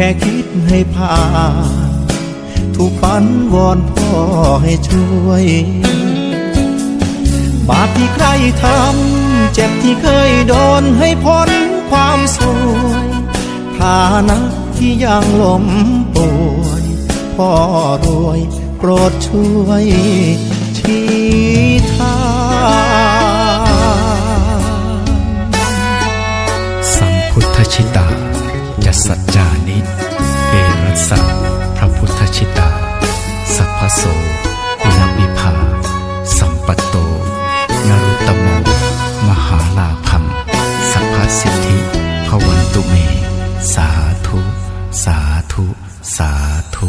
ค่คิดให้ผ่านถูกฝันวอนพ่อให้ช่วย บาปที่ใครทำ เจ็บที่เคยโดนให้พ้นความสวยฐานะที่ยังล้มป่วยพ่อรวยโปรดช่วยชี้ทางสัมพุทธชิตา สะพระพุทธชิตา สัพพโสกุณวิภา สัมปัตโต นรุตโม มหาลาภัมสัพพสิทธิพวันตุเม สาธุ สาธุ สาธุ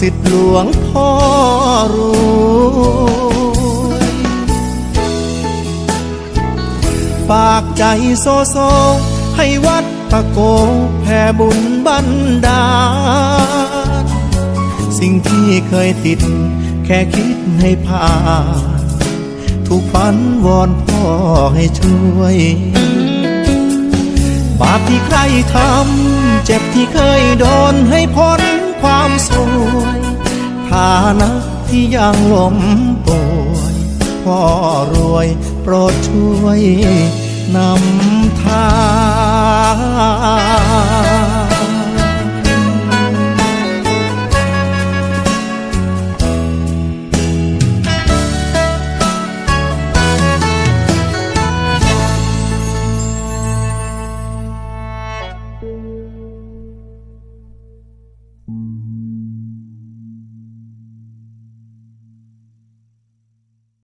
สิทธิหลวงพ่อรวยฝากใจโซโซ ให้วัดตะโกแผ่บุญบันดาล สิ่งที่เคยติด แค่คิดให้ผ่านถูกฝันวอนพ่อให้ช่วย บาปที่ใครทำ เจ็บที่เคยโดนในะที่ยังล้มป่วยพ่อรวยโปรดช่วยนำทาง